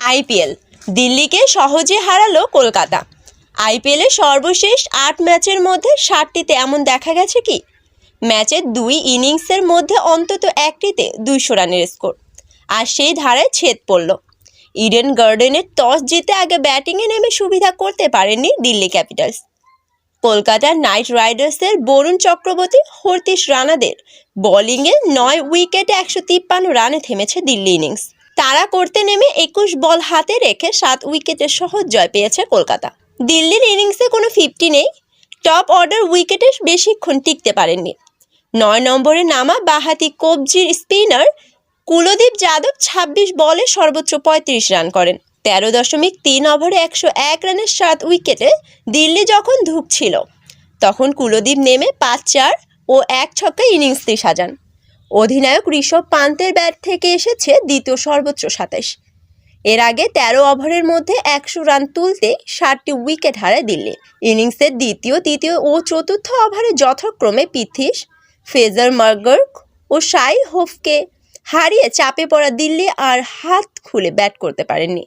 IPL. দিল্লিকে সহজে হারালো কলকাতা। আইপিএলে সর্বশেষ আট ম্যাচের মধ্যে ষাটটিতে এমন দেখা গেছে কি? ম্যাচের দুই ইনিংসের মধ্যে অন্তত একটিতে দুইশো রানের স্কোর। আর সেই ধারায় ছেদ পড়ল। ইডেন গার্ডেনের টস জিতে আগে ব্যাটিংয়ে নেমে সুবিধা করতে পারেননি দিল্লি ক্যাপিটালস। কলকাতার নাইট রাইডার্সের বরুণ চক্রবর্তী হর্তিশ রানাদের বোলিংয়ে নয় উইকেটে একশো তিপ্পান্ন রানে থেমেছে দিল্লি ইনিংস। তারা করতে নেমে একুশ বল হাতে রেখে সাত উইকেটের সহজ জয় পেয়েছে কলকাতা। দিল্লির ইনিংসে কোনো ফিফটি নেই। টপ অর্ডার উইকেটে বেশিক্ষণ টিকতে পারেননি। নয় নম্বরে নামা বাহাতি কবজির স্পিনার কুলদীপ যাদব ছাব্বিশ বলে সর্বোচ্চ পঁয়ত্রিশ রান করেন। তেরো দশমিক তিন ওভারে একশো এক রানের সাত উইকেটে দিল্লি যখন ধুঁকছিল, তখন কুলদীপ নেমে পাঁচ চার ও এক ছক্কায় ইনিংসটি সাজান। অধিনায়ক ঋষভ পান্তের ব্যাট থেকে এসেছে দ্বিতীয় সর্বোচ্চ সাতাশ। এর আগে তেরো ওভারের মধ্যে একশো রান তুলতে ষাটটি উইকেট হারায় দিল্লি। ইনিংসের দ্বিতীয়, তৃতীয় ও চতুর্থ ওভারে যথাক্রমে পিথিস ফেজার মার্গার্ক ও শাই হোফকে হারিয়ে চাপে পড়া দিল্লি আর হাত খুলে ব্যাট করতে পারেননি।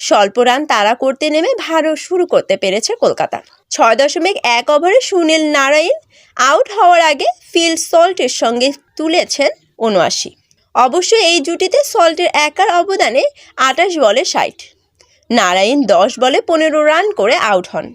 স্বল্প রান তাড়া করতে নেমে ভালো শুরু করতে পেরেছে কলকাতা। ছয় দশমিক এক ওভারে সুনীল নারায়ণ আউট হওয়ার আগে ফিল সল্টের সঙ্গে তুলেছেন উনআশি। অবশ্য এই জুটিতে সল্টের একার অবদানে আটাশ বলে ষাট। নারায়ণ দশ বলে পনেরো রান করে আউট হন।